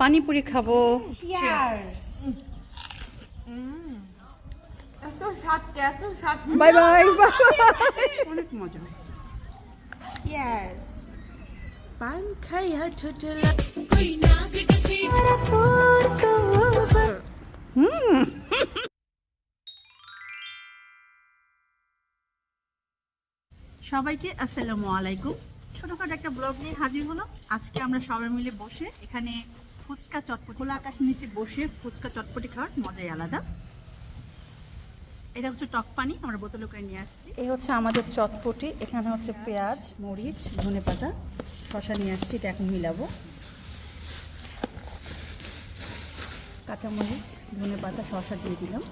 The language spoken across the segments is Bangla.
পানিপুরি খাব। বাই বাই অনেক মজা। পান খাইয়া হুম সবাইকে আসসালামু আলাইকুম। ছোটখাটো একটা ব্লগ নিয়ে হাজির হলো আজকে আমরা সবাই মিলে বসে এখানে ফুচকা চটপটি। খোলা আকাশের নিচে বসে ফুচকা চটপটি খাওয়ার মজাই আলাদা। এটা হচ্ছে টক পানি, আমরা বোতলে করে নিয়ে আসছি। এই হচ্ছে আমাদের চটপটি, এখানে হচ্ছে পেঁয়াজ, মরিচ, ধনে পাতা শশা নিয়ে আসছি, এটা এখন মিলাবো। কাঁচামরিচ, ধনে পাতা, শসা দিয়ে দিলাম।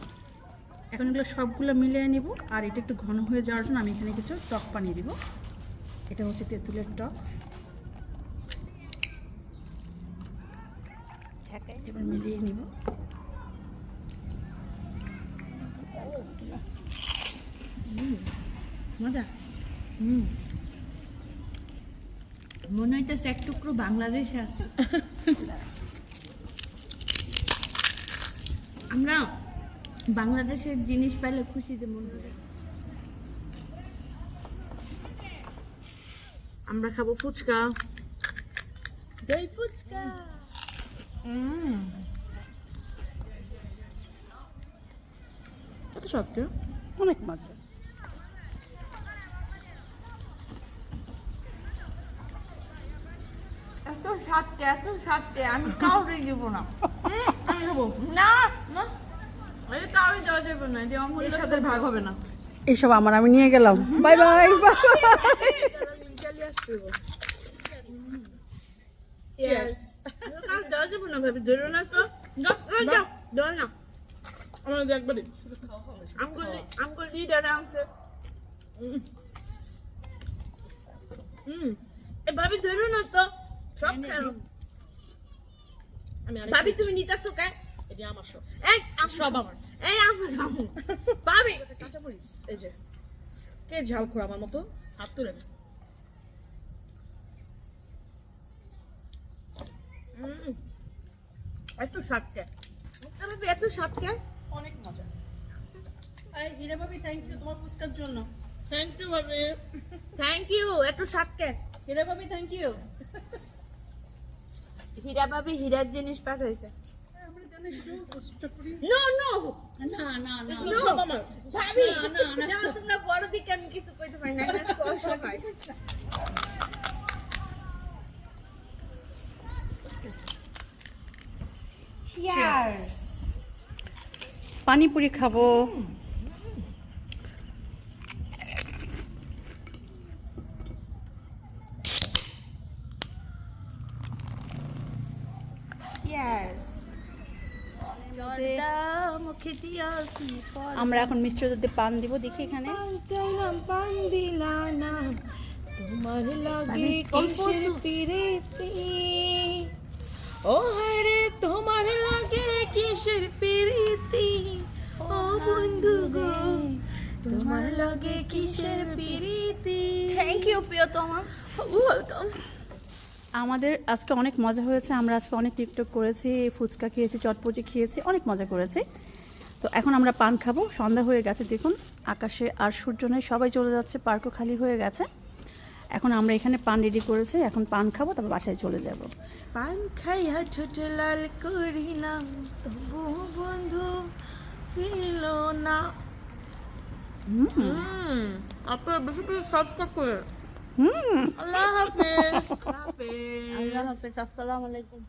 এখন এগুলো সবগুলো মিলিয়ে নিব, আর এটা একটু ঘন হয়ে যাওয়ার জন্য আমি এখানে কিছু টক পানি দিব। এটা হচ্ছে তেঁতুলের টক। এবার মিলিয়ে নিব। মজা। মনে হইতেছে এক টুকরো বাংলাদেশে আছে। আমরা বাংলাদেশের জিনিস পাইলে খুশিতে মনে হয় আমরা খাব ফুচকা। দই ফুচকা। কত শক্ত? অনেক মজা। এত এত আমি দিব না। আমি খাব। না না। এটা দেওয়া যাবে না আমার এর সাথে ভাগ হবে না। এইসব আমার আমি নিয়ে গেলাম। বাই বাই কাউরে দেওয়া যাবে না ভাবি ধরো না তো যাও, যাও, যাও, ধরো না আমাদের একবারই আমগুলো আমগুলো লিডার আনছে হুম এ ভাবি ধরো না তো সব খেলো আমি আরেক ভাবি তুমি নিতেছো কে? এটা আমার সব। এই সব আমার এই আমার খাব ভাবি কাঁচা মরিচ। এই যে কে ঝাল খোর আমার মতো? হাত তুলে নে। হুম এত স্বাদটা ভাবি এত স্বাদটা অনেক মজা। এই হীরা ভাবি থ্যাংক ইউ তোমার ফুচকার জন্য। থ্যাংক ইউ ভাবি। থ্যাংক ইউ এত স্বাদটা হীরা ভাবি থ্যাংক ইউ হীরা ভাবি হীরার জিনিস পাঠাইছে। নো নো না না না ভাবি! না, তোমরা বড় দিকে আমি কিছু কইতে পারি না কষ্ট হয়। পানিপুরি খাব আমরা এখন মিশ্রদের পান দিব দেখি এখানে পান চাইলাম পান দিলা না তোমার লাগে কিসের ও হায় রে তোমার কিসের পিরিতি। ও বন্ধু গো তোমার লাগে কিসের পিরিতি? থ্যাংক ইউ প্রিয়তমা। ওয়েলকাম আমাদের আজকে অনেক মজা হয়েছে আমরা আজকে অনেক টিকটক করেছি ফুচকা খেয়েছি চটপটি খেয়েছি অনেক মজা করেছি। তো এখন আমরা পান খাব সন্ধ্যা হয়ে গেছে দেখুন আকাশে আর সূর্য নেই সবাই চলে যাচ্ছে পার্কও খালি হয়ে গেছে। এখন আমরা এখানে পান রেডি করেছি এখন পান খাব তারপর বাসায় চলে যাব। পান খাইয়া ছোট লাল করি না তবু বন্ধু ফিরল না। হুম। আপনারা বেশি বেশি সাবস্ক্রাইব করে। হুম। আল্লাহ হাফেজ হাফেজ। আল্লাহ হাফেজ আসসালামু আলাইকুম।